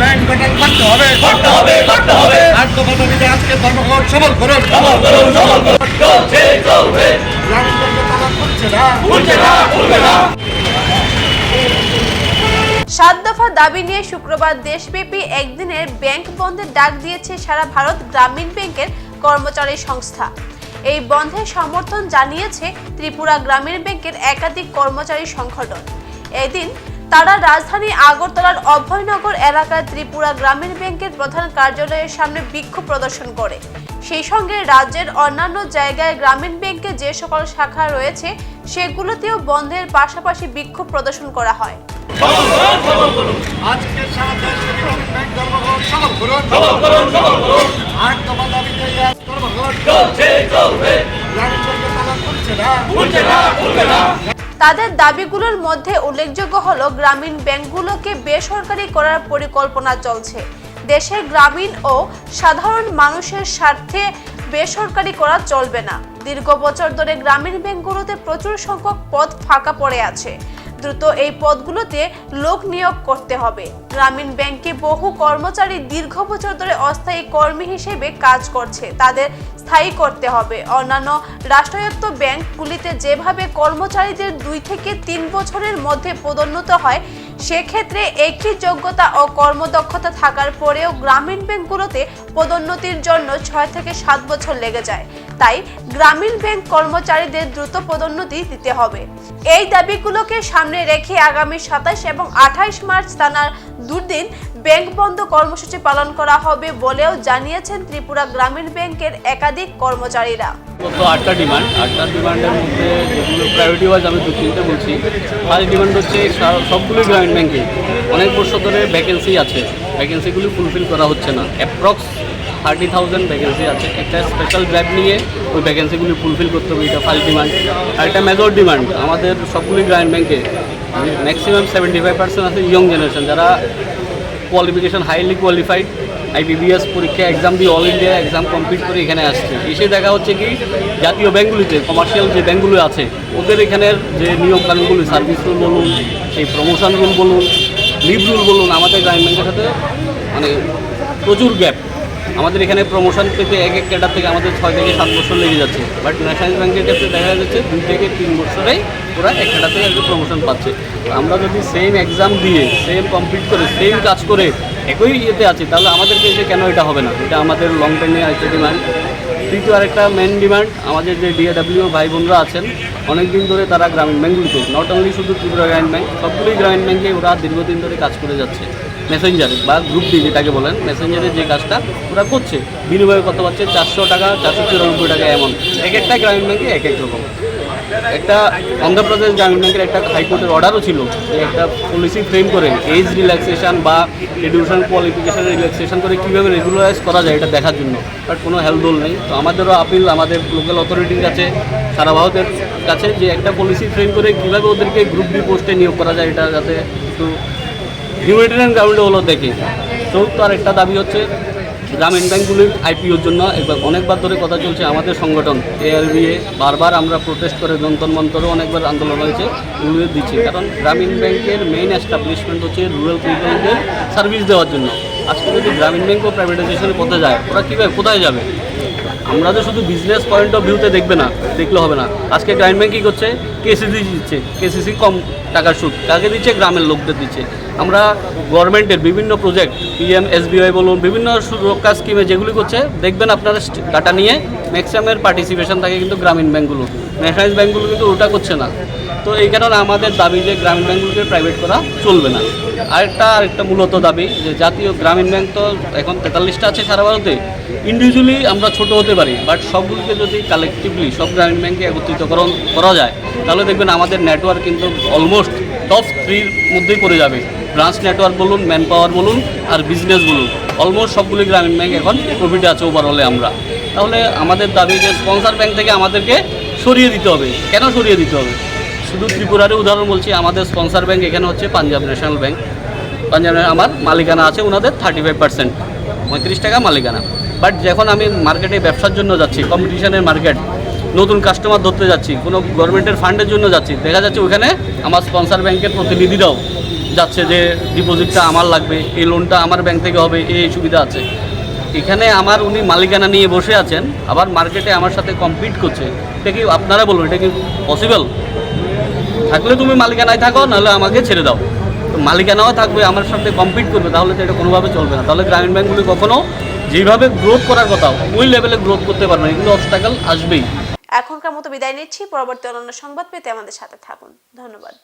Bank গঠন করতে হবে করতে হবে। করতে হবে আজ তোমাদেরকে আজকে ধর্মঘট সবল করুন। সবল করুন সবল করুন। চলছে চলবে। গ্রামীণ ব্যাংকে তারা করছে না ভুলছে না ভুলবে না। সাত দফা দাবি নিয়ে শুক্রবার দেশব্যাপী একদিনের ব্যাংক বন্ধের ডাক দিয়েছে সারা ভারত গ্রামীণ ব্যাংকের কর্মচারী সংস্থা। এই বন্ধে সমর্থন জানিয়েছে ত্রিপুরা গ্রামীণ ব্যাংকের একাধিক কর্মচারী সংগঠন। এদিন তারা রাজধানী আগরতলার অভয়নগর এলাকায় ত্রিপুরা গ্রামীণ ব্যাংকের প্রধান কার্যালয়ের সামনে বিক্ষোভ প্রদর্শন করে। সেই সঙ্গে রাজ্যের অন্যান্য জায়গায় গ্রামীণ ব্যাংকে যে সকল শাখা রয়েছে সেগুলোতেও বন্ধের পাশাপাশি বিক্ষোভ প্রদর্শন করা হয়। আজকে তাদের দাবিগুলোর মধ্যে উল্লেখযোগ্য হল, গ্রামীণ ব্যাংকগুলোকে বেসরকারি করার পরিকল্পনা চলছে। দেশের গ্রামীণ ও সাধারণ মানুষের স্বার্থে বেসরকারি করা চলবে না। দীর্ঘ বছর ধরে গ্রামীণ ব্যাংকগুলোতে প্রচুর সংখ্যক পদ ফাঁকা পড়ে আছে। দ্রুত এই পদগুলোতে লোক নিয়োগ করতে হবে। গ্রামীণ ব্যাংকে বহু কর্মচারী দীর্ঘ বছর ধরে অস্থায়ী কর্মী হিসেবে কাজ করছে। তাদের স্থায়ী করতে হবে। অন্যান্য রাষ্ট্রায়ত্ত ব্যাংকগুলিতে যেভাবে কর্মচারীদের দুই থেকে তিন বছরের মধ্যে পদোন্নত হয়, সেক্ষেত্রে একই যোগ্যতা ও কর্মদক্ষতা থাকার পরেও গ্রামীণ ব্যাংকগুলোতে পদোন্নতির জন্য ছয় থেকে সাত বছর লেগে যায়। তাই গ্রামীণ ব্যাংক কর্মচারীদের দ্রুত পদোন্নতি দিতে হবে। এই দাবিগুলোকে সামনে রেখে আগামী সাতাশ এবং আঠাইশ মার্চ টানার দুদিন ব্যাংক বন্ধ কর্মসূচি পালন করা হবে বলেও জানিয়েছেন ত্রিপুরা গ্রামীণ ব্যাংকের একাধিক কর্মচারীরা। গত আটটা ডিমান্ড, আটটা ডিমান্ডের মধ্যে যেগুলো প্রায়োরিটি ওয়াইজ আমি দু তিনটে বলছি। ফার্স্ট ডিমান্ড হচ্ছে সব- সবগুলোই গ্রামীণ ব্যাংকে অনেক বছর ধরে ভ্যাকেন্সি আছে। ভ্যাকেন্সিগুলি ফুলফিল করা হচ্ছে না। অ্যাপ্রক্স থার্টি থাউজেন্ড ভ্যাকেন্সি আছে। একটা স্পেশাল ড্রাইভ নিয়ে ওই ভ্যাকেন্সিগুলি ফুলফিল করতে হবে, এটা ফার্স্ট ডিমান্ড আর একটা মেজর ডিমান্ড আমাদের সবগুলি গ্রামীণ ব্যাংকে ম্যাক্সিমাম সেভেন্টি ফাইভ পার্সেন্ট আছে ইয়ং জেনারেশন যারা কোয়ালিফিকেশন হাইলি কোয়ালিফাইড আইবিবিএস পরীক্ষা এক্সাম দিয়ে অল ইন্ডিয়া এক্সাম কমপ্লিট করে এখানে আসছে। এসে দেখা হচ্ছে কি, জাতীয় ব্যাঙ্কগুলিতে কমার্শিয়াল যে ব্যাঙ্কগুলো আছে, ওদের এখানের যে নিয়মকানুনগুলো সার্ভিস রুল বলুন সেই প্রমোশন রুল বলুন লিভ রুল বলুন, আমাদের গ্রামীণ ব্যাংকের সাথে মানে প্রচুর গ্যাপ আমাদের এখানে প্রমোশন পেতে এক এক ক্যাডার থেকে আমাদের ছয় থেকে সাত বছর লেগে যাচ্ছে। বাট ন্যাশনাল ব্যাংকের ক্ষেত্রে দেখা যাচ্ছে দুই থেকে তিন বছরেই ওরা এক ক্যাডার থেকে একটা প্রমোশন পাচ্ছে। আমরা যদি সেম এক্সাম দিয়ে সেম কমপ্লিট করে সেম কাজ করে একই ইয়েতে আছি, তাহলে আমাদেরকে এসে কেন এটা হবে না? এটা আমাদের লং টাইমে একটা ডিমান্ড তৃতীয় আরেকটা মেন ডিমান্ড আমাদের যে ডিএডাব্লিউ ভাই বোনরা আছেন অনেক দিন ধরে তারা গ্রামীণ ব্যাঙ্কগুলিতে নট অনলি শুধু ত্রিপুরা গ্রামীণ ব্যাঙ্ক সবগুলোই গ্রামীণ ব্যাঙ্কে ওরা দীর্ঘদিন ধরে কাজ করে যাচ্ছে। মেসেঞ্জারে বা গ্রুপ ডি যেটাকে বলেন মেসেঞ্জারে যে কাজটা ওরা করছে। বিনিময়ে কত পাচ্ছে? চারশো টাকা, চারশো চুরানব্বই টাকা এমন। এক একটা গ্রামীণ ব্যাংকে এক এক রকম। একটা অন্ধ্রপ্রদেশ গ্রামীণ ব্যাংকের একটা হাইকোর্টের অর্ডারও ছিল যে একটা পলিসি ফ্রেম করে এজ রিল্যাক্সেশন বা এডুকেশন কোয়ালিফিকেশন রিল্যাক্সেশন করে কীভাবে রেগুলারাইজ করা যায় এটা দেখার জন্য। বাট কোনো হেল্পদোল নেই। তো আমাদেরও আপিল আমাদের লোকাল অথরিটির কাছে, সারা ভারতের কাছে যে একটা পলিসি ফ্রেম করে কীভাবে ওদেরকে গ্রুপ ডি পোস্টে নিয়োগ করা যায় এটা যাতে একটু হিউম্যানিটেরিয়ান গ্রাউন্ডে হলো দেখি। চতুর্থ আর একটা দাবি হচ্ছে, গ্রামীণ ব্যাংকগুলির আইপিওর জন্য একবার অনেকবার ধরে কথা চলছে আমাদের সংগঠন। এআরবিএ বারবার আমরা প্রোটেস্ট করে যন্তর মন্তরও অনেকবার আন্দোলন হয়েছে এগুলো দিচ্ছি। কারণ গ্রামীণ ব্যাংকের মেইন এস্টাবলিশমেন্ট হচ্ছে রুরাল পিপলদের সার্ভিস দেওয়ার জন্য। আজকে যদি গ্রামীণ ব্যাংকও প্রাইভেটাইজেশনের পথে যায়, ওরা কীভাবে, কোথায় যাবে? আমরা তো শুধু বিজনেস পয়েন্ট অফ ভিউতে দেখবে না, দেখলে হবে না। আজকে গ্রামীণ ব্যাংক কী করছে? কেসিসি দিচ্ছে। কেসিসি কম টাকার সুদ। কাকে দিচ্ছে? গ্রামের লোকদের দিচ্ছে। আমরা গভর্নমেন্টের বিভিন্ন প্রজেক্ট পিএম এসবিআই বলুন, বিভিন্ন সুরক্ষা স্কিমে যেগুলি করছে, দেখবেন আপনারা ডাটা নিয়ে ম্যাক্সিমামের পার্টিসিপেশন থাকে কিন্তু গ্রামীণ ব্যাঙ্কগুলো ন্যাশনালাইজ ব্যাঙ্কগুলো কিন্তু ওটা করছে না। তো এই কারণে আমাদের দাবি যে গ্রামীণ ব্যাঙ্কগুলোকে প্রাইভেট করা চলবে না। আরেকটা আরেকটা মূলত দাবি যে জাতীয় গ্রামীণ ব্যাংক তো এখন তেতাল্লিশটা আছে সারা ভারতে। ইন্ডিভিজুয়ালি আমরা ছোট হতে পারি বাট সবগুলোকে যদি কালেকটিভলি সব গ্রামীণ ব্যাংকে একত্রিতকরণ করা যায়, তাহলে দেখবেন আমাদের নেটওয়ার্ক কিন্তু অলমোস্ট টপ থ্রির মধ্যেই পড়ে যাবে। ব্রাঞ্চ নেটওয়ার্ক বলুন ম্যান পাওয়ার বলুন আর বিজনেস বলুন অলমোস্ট সবগুলি গ্রামীণ ব্যাংক এখন প্রফিটে আছে ওভারঅলে আমরা। তাহলে আমাদের দাবি যে স্পন্সার ব্যাংক থেকে আমাদেরকে সরিয়ে দিতে হবে। কেন সরিয়ে দিতে হবে? শুধু ত্রিপুরারই উদাহরণ বলছি, আমাদের স্পন্সার ব্যাংক এখানে হচ্ছে পাঞ্জাব ন্যাশনাল ব্যাংক পাঞ্জাব আমার মালিকানা আছে ওনাদের থার্টি ফাইভ পার্সেন্ট পঁয়ত্রিশ টাকা মালিকানা। বাট যখন আমি মার্কেটে ব্যবসার জন্য যাচ্ছি কম্পিটিশনের মার্কেট নতুন কাস্টমার ধরতে যাচ্ছি, কোনো গভর্নমেন্টের ফান্ডের জন্য যাচ্ছি, দেখা যাচ্ছে ওখানে আমার স্পন্সার ব্যাংকের প্রতিনিধিরাও যাচ্ছে যে ডিপোজিটটা আমার লাগবে, এই লোনটা আমার ব্যাংক থেকে হবে, এই সুবিধা আছে। এখানে আমার উনি মালিকানা নিয়ে বসে আছেন, আবার মার্কেটে আমার সাথে কম্পিট করছে। এটা কি আপনারা বলুন, এটা কি পসিবল থাকলে তুমি মালিকানায় থাকো, নাহলে আমাকে ছেড়ে দাও। তো মালিকানাও থাকবে, আমার সাথে কম্পিট করবে, তাহলে তো এটা কোনোভাবে চলবে না। তাহলে গ্রামীণ ব্যাংকগুলি কখনো যেভাবে গ্রোথ করার কথা, ওই লেভেলে গ্রোথ করতে পারবে না, এগুলো অবস্টাকেল আসবেই। এখনকার মতো বিদায় নিচ্ছি, পরবর্তী অন্যান্য সংবাদ পেতে আমাদের সাথে থাকুন। ধন্যবাদ।